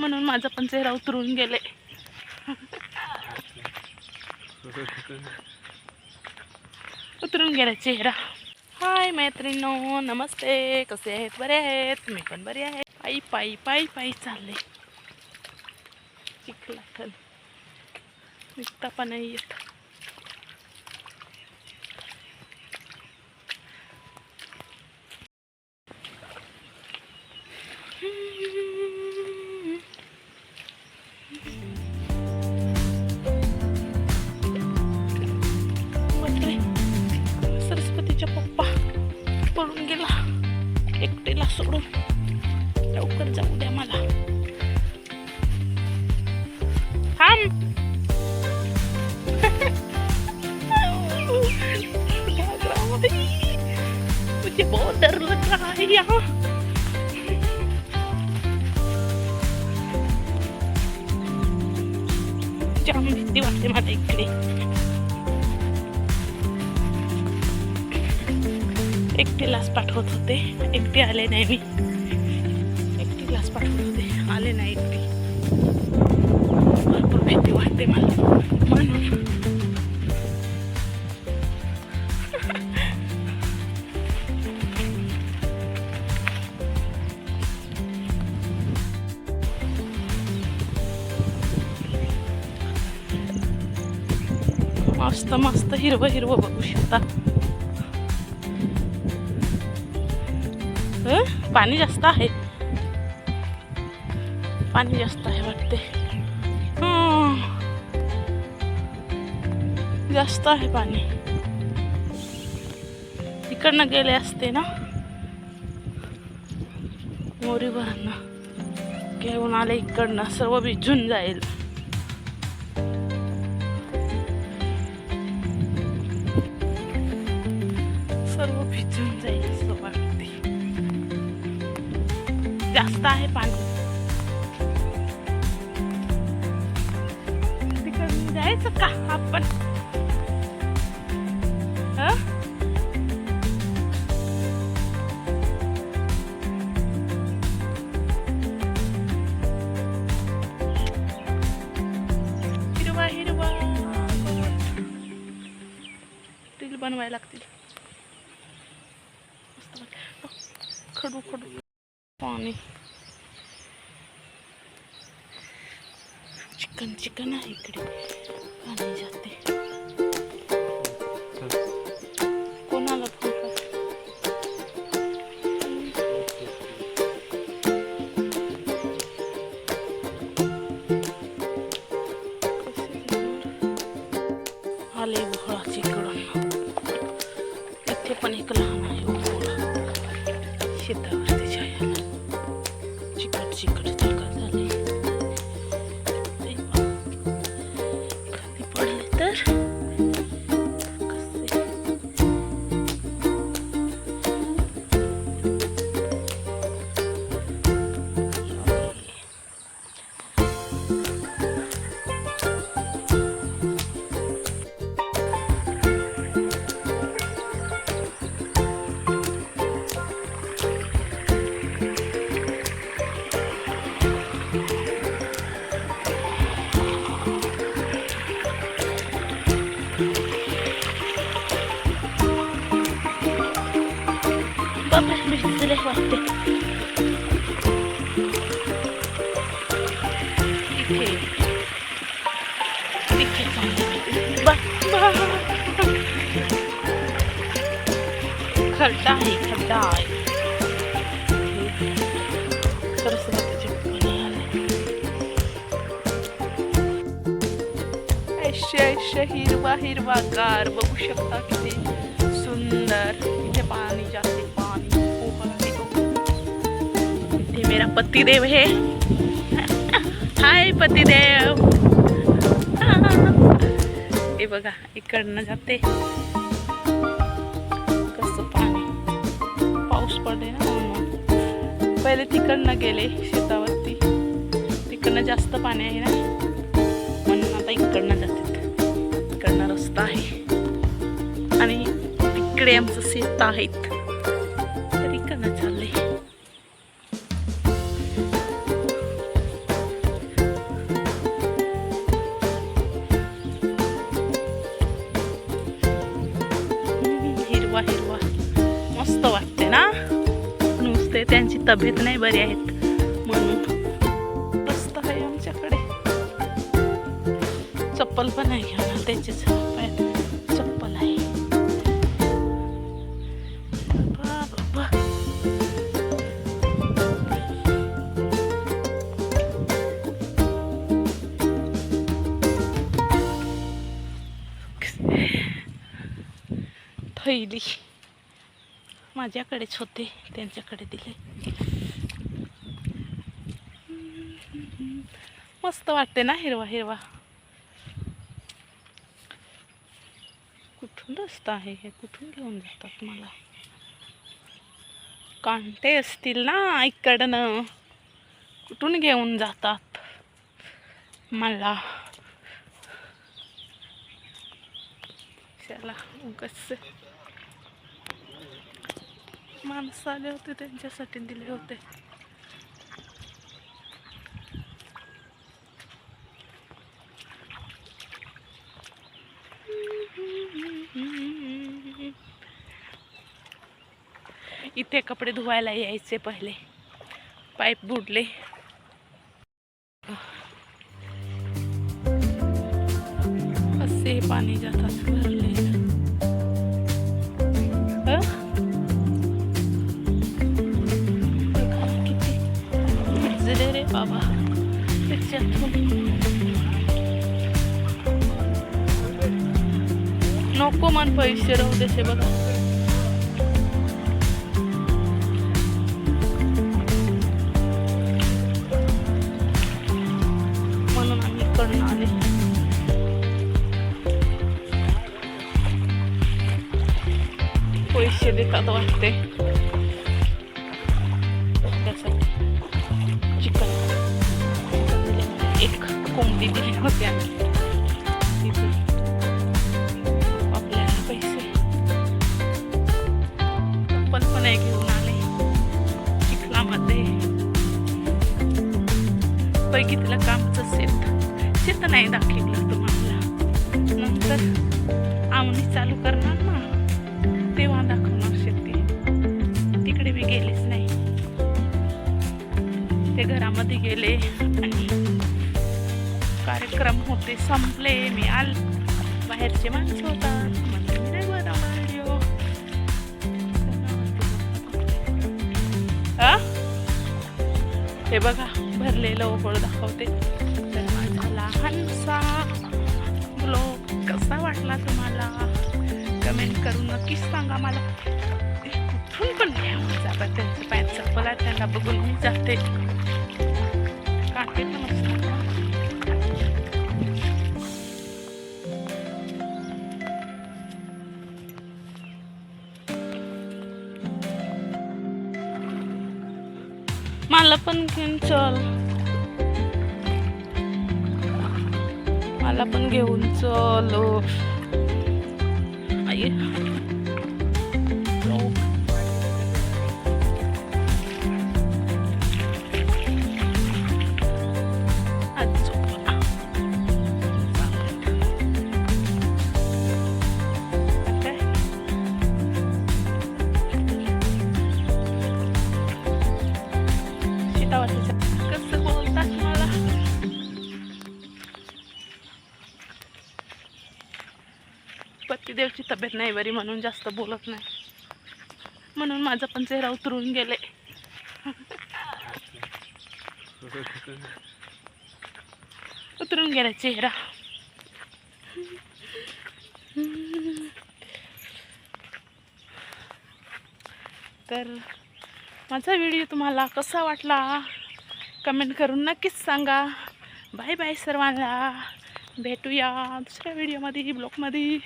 म्हणून माझा पण चेहरा उतरून गेले. उतरून गेला चेहरा. हाय मैत्रिणो नमस्ते. कसे आहेत? बरे आहेत? मी पण बरे आहे. पायी पायी पायी पायी चालले. चिखलाखल निघता पण नाही येत. एकटीला सोडून लवकर जाऊ द्या मला थांब भाग रहा हूँ भाई। मुझे बहुत डर लग रहा है यहाँ जाम भीती वाटते मला इकडे एकटीलाच पाठवत होते. एकटी आले नाही मी. एकटीलाच पाठवत होते. आले नाही एकटी. भरपूर भीती वाटते मला. म्हणून. मस्त मस्त हिरवं हिरवं बघू शकता. पाणी जास्त आहे. पाणी जास्त आहे वाटते. जास्त आहे पाणी. इकडनं गेले असते ना? मोरीभरांना घेऊन आले इकडनं. सर्व भिजून जाईल. सर्व भिजून जाईल. मस्त आहे पाणी. तिकडून जायचं का आपण? हं? हिरवा हिरवा. रील बनवायला लागतील. खडू खडू. पाणी. चिकन चिकन आहे इकडे पाणी जाते कोणाला पडले बाबा भिजले वाटते इथे इथे चालले. बाबा खड्डा आहे खड्डा आहे सरस्वतीचे पाणी आले ऐशे ऐशे हिरवा हिरवा गार बघू शकता मेरा पति देव पतिदेव है। हाय पतिदेव। हे बघा इकडनं जाते. कसं पाणी. पाऊस पडले ना म्हणून. पहिले तिकडनं गेले शेतावरती. तिकडनं जास्त पाणी आहे ना. म्हणून आता इकडनं जाते. इकडनं रस्ता आहे. आणि तिकडे आमचं शेत आहेत हिरवा हिरवा मस्त वाटते ना? नुसते त्यांची तब्येत नाही बरी आहेत. म्हणून मस्त आहे आमच्याकडे. चप्पल पण आहे घ्या त्याचीच. खैली माझ्याकडेच होते त्यांच्याकडे दिले. मस्त वाटते ना हिरवा हिरवा. कुठून रस्ता आहे हे? कुठून घेऊन जातात मला? कांटे असतील ना इकडनं. कुठून घेऊन जातात? मला. चला उगाच. माणसं आले होते त्यांच्यासाठी दिले होते. इथे कपडे धुवायला यायचे पहिले. पाईप बुडले. नको पैसे राहू देशे बघा. म्हणून आम्ही इकडनं आले. पैसे देतात वाटते. त्यासाठी चिकन. एक कोंबडी दिली होती आम्ही. बघितलं शेत शेत नाही दाखवलं तुम्हाला. नंतर आवणी चालू करणार ना. तेव्हा दाखवणार शेती. तिकडे मी गेलेच नाही. ते घरामध्ये गेले आणि कार्यक्रम होते संपले. मी आल बाहेरचे माणसं होतात. हे बघा भरलेलं ओहळ दाखवते. कसा वाटला तुम्हाला? कमेंट करून नक्कीच सांगा मला. ए, कुठून पण घ्या जातात त्यांचं पॅन्ट चप्पल आहे त्यांना बघून मी जाते. काटे पण असतात ना. मला पण घेऊन चल. मला पण घेऊन चल. आई. पतिदेवची तब्येत नाही बरी म्हणून जास्त बोलत नाही. म्हणून माझा पण चेहरा उतरून गेले. उतरून गेला चेहरा. तर माझा व्हिडिओ तुम्हाला कसा वाटला? कमेंट करून नक्कीच सांगा. बाय बाय सर्वांना. भेटूया दुसऱ्या व्हिडिओमध्ये ब्लॉगमध्ये.